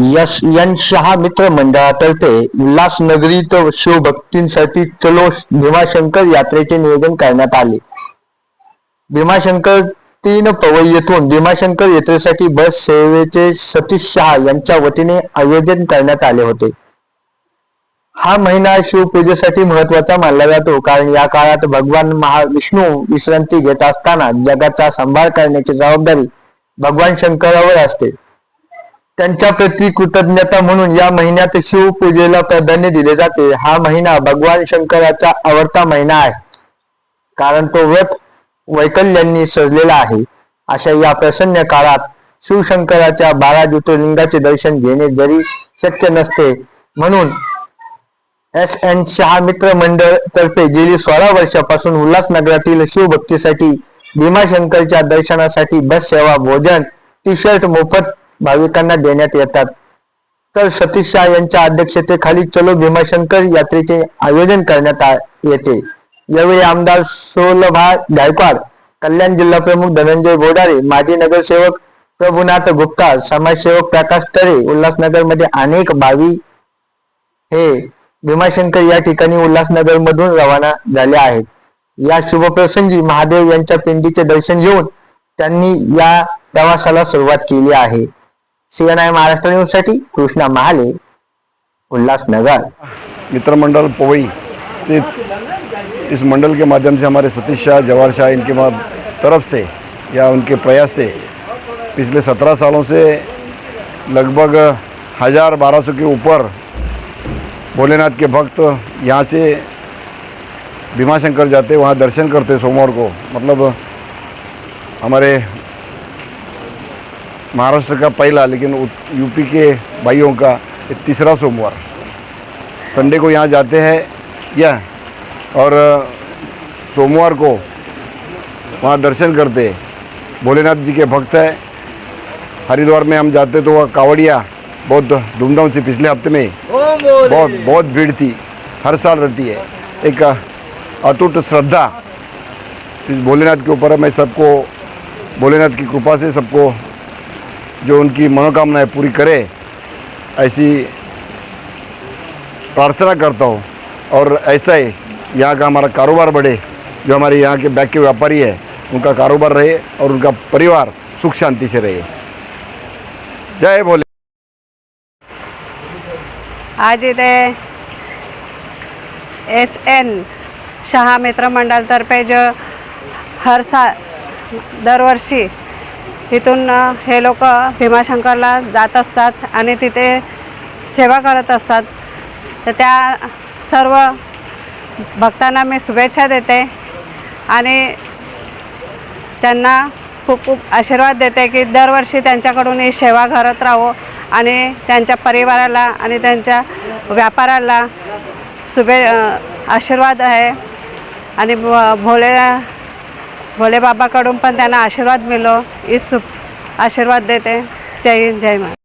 यश शहा मित्र मंडळातर्फे उल्हासनगरीत शिवभक्तींसाठी चलो भीमाशंकर यात्रेचे नियोजन करण्यात आले. भीमाशंकर तीन पवई येथून भीमाशंकर यात्रेसाठी बस सेवेचे सतीश शहा यांच्या वतीने आयोजन करण्यात आले होते. हा महिना शिवपूजेसाठी महत्त्वाचा मानला जातो कारण या काळात भगवान महाविष्णू विश्रांती घेत असताना जगाचा सांभाळ करण्याची जबाबदारी भगवान शंकरावर असते. त्यांच्या प्रती कृतज्ञता म्हणून या महिन्यात शिवपूजेला प्राधान्य दिले जाते. हा महिना भगवान शंकराचा आवडता महिना आहे. कारण तो व्रत वैकल्यांनी सजलेला आहे. अशा या प्रसन्न काळात शिवशंकराच्या बारा ज्योतिर्लिंगाचे दर्शन घेणे जरी शक्य नसते म्हणून एस एन शहा मित्र मंडळ तर्फे गेली सोळा वर्षापासून उल्हासनगरातील शिवभक्तीसाठी भीमाशंकरच्या दर्शनासाठी बस सेवा भोजन टी शर्ट मोफत भाविकांना देण्यात येतात. तर सतीश शाह यांच्या अध्यक्षतेखाली चलो भीमाशंकर यात्रेचे आयोजन करण्यात आ- येते. यावेळी आमदार सोलभा गायकवाड कल्याण जिल्हा प्रमुख धनंजय बोडारे माजी नगरसेवक प्रभुनाथ गुप्ता समाजसेवक प्रकाश तरे उल्हासनगरमध्ये अनेक भावी हे भीमाशंकर या ठिकाणी उल्हासनगर मधून रवाना झाले आहेत. या शुभप्रसंगी महादेव यांच्या पिंडीचे दर्शन घेऊन त्यांनी या प्रवासाला सुरुवात केली आहे. सीएनआय महाराष्ट्र न्यूज़ साठी कृष्णा महाले उल्लासनगर मित्र मंडल पवई स्थित इस मंडल के माध्यम से हमारे सतीश शाह, जवाहर शाह इनके तरफ़ से, या उनके प्रयास से, पिछले सत्रह सालों से लगभग हज़ार बारह सौ के ऊपर भोलेनाथ के भक्त यहाँ से भीमाशंकर जाते, वहाँ दर्शन करते सोमवार को। मतलब हमारे महाराष्ट्र का पहला, लेकिन यूपी के भाइयों का तीसरा सोमवार। संडे को यहाँ जाते हैं, या, और, सोमवार को वहाँ दर्शन करते भोलेनाथ जी के भक्त हैं। हरिद्वार में हम जाते तो वह कावड़िया, बहुत धूमधाम से पिछले हफ़्ते में बहुत बहुत भीड़ थी। हर साल रहती है। एक अटूट श्रद्धा। भोलेनाथ के ऊपर मैं सबको, भोलेनाथ की कृपा से सबको जो उनकी मनोकामनाएँ पूरी करे, ऐसी प्रार्थना करता हूँ। और ऐसा ही यहाँ का हमारा कारोबार बढ़े, जो हमारे यहाँ के बैग के व्यापारी है, उनका कारोबार रहे और उनका परिवार सुख शांति से रहे। जय भोले। आज इथे एस एन शहा मित्र मंडळातर्फे जो हर सा दरवर्षी तिथून हे लोक भीमाशंकरला जात असतात आणि तिथे सेवा करत असतात. तर त्या सर्व भक्तांना मी शुभेच्छा देते आणि त्यांना खूप खूप आशीर्वाद देते की दरवर्षी त्यांच्याकडून ही सेवा करत राहो आणि त्यांच्या परिवाराला आणि त्यांच्या व्यापाराला शुभे आशीर्वाद आहे. आणि भोले भोले बाबाकडून पण त्यांना आशीर्वाद मिळो ही शुभ आशीर्वाद देते. जय हिंद जय महाराज